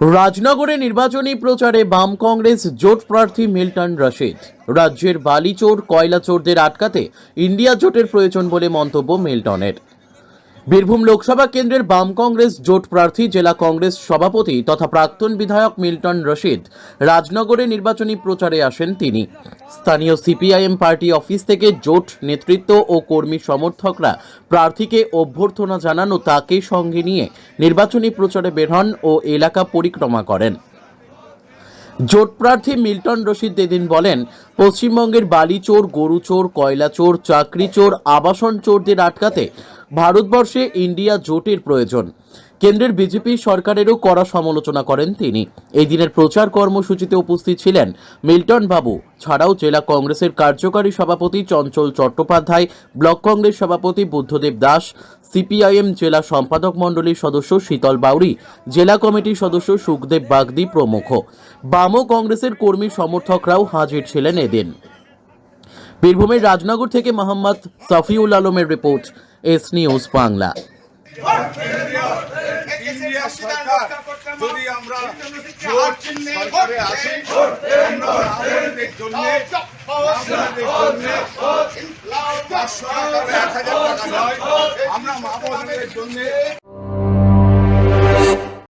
রাজনগরে নির্বাচনী প্রচারে বাম কংগ্রেস জোট প্রার্থী মিল্টন রশিদ। রাজ্যের বালিচোর কয়লা চোরদের আটকাতে ইন্ডিয়া জোটের প্রয়োজন বলে মন্তব্য মিল্টনের। বীরভূম লোকসভা কেন্দ্রের বাম কংগ্রেস জোট প্রার্থী জেলা কংগ্রেস সভাপতি তথা প্রাক্তন বিধায়ক মিল্টন রশিদ রাজনগরে নির্বাচনী প্রচারে আসেন তিনি। স্থানীয় সিপিআইএম পার্টি অফিস থেকে জোট নেতৃত্ব ও কর্মী সমর্থকরা প্রার্থীকে অভ্যর্থনা জানান ও তাকে সঙ্গে নিয়ে নির্বাচনী প্রচারে বের হন ও এলাকা পরিক্রমা করেন। জোট প্রার্থী মিল্টন রশিদ এদিন বলেন, পশ্চিমবঙ্গের বালি চোর গরু চোর কয়লা চোর চাকরি চোর আবাসন চোরদের আটকাতে ভারতবর্ষে ইন্ডিয়া জোটের প্রয়োজন। কেন্দ্রের বিজেপি সরকারেরও কড়া সমালোচনা করেন তিনি। এই দিনের প্রচার কর্মসূচিতে উপস্থিত ছিলেন মিল্টন বাবু। ছাড়াও জেলা কংগ্রেসের কার্যকারী সভাপতি চঞ্চল চট্টোপাধ্যায়, ব্লক কংগ্রেস সভাপতি বুদ্ধদেব দাস, সিপিআইএম জেলা সম্পাদক মণ্ডলীর সদস্য শীতল বাউরি জেলা কমিটির সদস্য সুখদেব বাগদি প্রমুখ। বাম কংগ্রেসের কর্মী সমর্থকরাও হাজির ছিলেন এদিন। বীরভূমের রাজনগর থেকে মোহাম্মদ সফিউল আলমের রিপোর্ট। S news Bangla. যদি আমরা আমরা জন্য